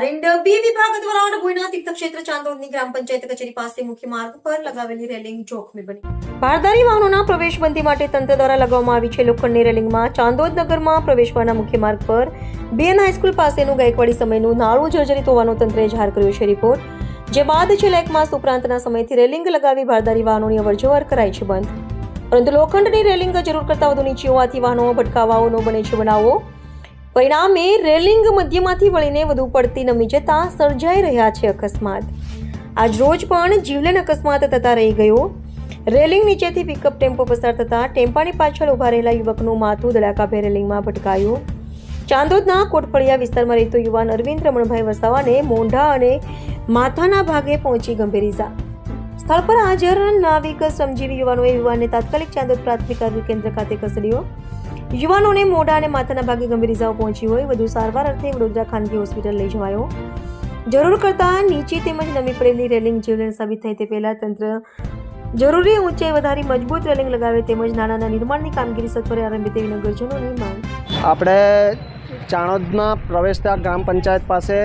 અરેન્ડ બી વિભાગ દ્વારા ભોયના તીર્થક્ષેત્ર ચાંદોદની ગ્રામ પંચાયત કચેરી પાસે મુખ્ય માર્ગ પર લગાવેલી રેલિંગ જોખમી બની. ભારદારી વાહનોના પ્રવેશબંધી માટે તંત્ર દ્વારા લગાવવામાં આવી છે લોખંડની રેલિંગમાં. ચાંદોદ નગરમાં પ્રવેશવાના મુખ્ય માર્ગ પર બીએન હાઈસ્કૂલ પાસેનું ગાયકવાડી સમયનું નાળું જર્જરિત હોવાનો તંત્રે જાહેર કર્યો છે રિપોર્ટ. જે બાદ છેલ્લા એક માસ ઉપરાંતના સમયથી રેલિંગ લગાવી ભારદારી વાહનોની અવરજવર કરાઈ છે બંધ. પરંતુ લોખંડની રેલિંગ જરૂર કરતાં વધુ નીચી હોવાથી વાહનો ભટકાવાઓનો બને છે બનાવો. પરિણામે રેલિંગ મધ્યમાંથી વળીને વધુ પડતી નમી જતા સર્જાઈ રહ્યા છે અકસ્માત. આજ રોજ પણ જીવલેણ અકસ્માત થતા રહી ગયો. રેલિંગ નીચેથી પિકઅપ ટેમ્પો પસાર થતા ટેમ્પાની પાછળ ઊભા રહેલા યુવકનું માથું દડાકાભે રેલિંગમાં ભટકાયું. ચાંદોદના કોટફળિયા વિસ્તારમાં રહેતો યુવાન અરવિંદ રમણભાઈ વસાવાને મોંઢા અને માથાના ભાગે પહોંચી ગંભીર ઈજા. સ્થળ પર હાજર નાવિક શ્રમજીવી યુવાનોએ યુવાનને તાત્કાલિક ચાંદોદ પ્રાથમિક આરોગ્ય કેન્દ્ર ખાતે ખસેડ્યો. યુવાનોને મોઢા અને માથાના ભાગે ગંભીર ઇજાઓ પહોંચી હોય, વધુ સારવાર અર્થે વડોદરા ખાનગી હોસ્પિટલ લઈ જવાયો. જરૂર કરતાં નીચી તેમજ નમી પડેલી રેલિંગ જીવલેણ સાબિત થાય તે પહેલા તંત્ર જરૂરી ઊંચાઈ વધારી મજબૂત રેલિંગ લગાવે તેમજ નાણાંના નિર્માણની કામગીરી સત્વરે આરંભે તેવી નગરજનોની માંગ. આપણે ચાણોદમાં પ્રવેશતા ગ્રામ પંચાયત પાસે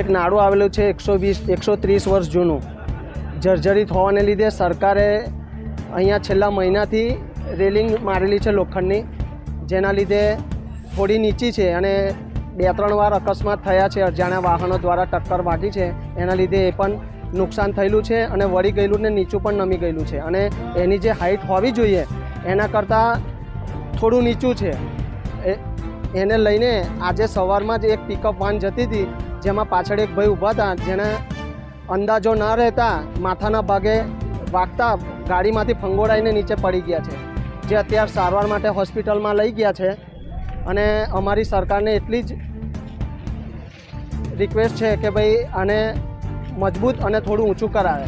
એક નાડું આવેલું છે, એકસો વીસ, એકસો ત્રીસ વર્ષ જૂનું. જર્જરિત હોવાને લીધે સરકારે અહીંયા છેલ્લા મહિનાથી રેલિંગ મારેલી છે લોખંડની. જેના લીધે થોડી નીચી છે અને બે ત્રણ વાર અકસ્માત થયા છે. અજાણ્યા વાહનો દ્વારા ટક્કર વાગી છે. એના લીધે એ પણ નુકસાન થયેલું છે અને વળી ગયેલું ને નીચું પણ નમી ગયેલું છે. અને એની જે હાઇટ હોવી જોઈએ, એના કરતાં થોડું નીચું છે. એને લઈને આજે સવારમાં જ એક પિકઅપ વાન જતી હતી, જેમાં પાછળ એક ભાઈ ઊભા હતા જેને અંદાજો ન રહેતા માથાના ભાગે વાગતા ગાડીમાંથી ફંગોળાઈને નીચે પડી ગયા છે. જે અત્યારે સારવાર માટે હોસ્પિટલમાં લઈ ગયા છે અને અમારી સરકારને એટલી જ રિક્વેસ્ટ છે કે ભાઈ આને મજબૂત અને થોડું ઊંચું કરાવે.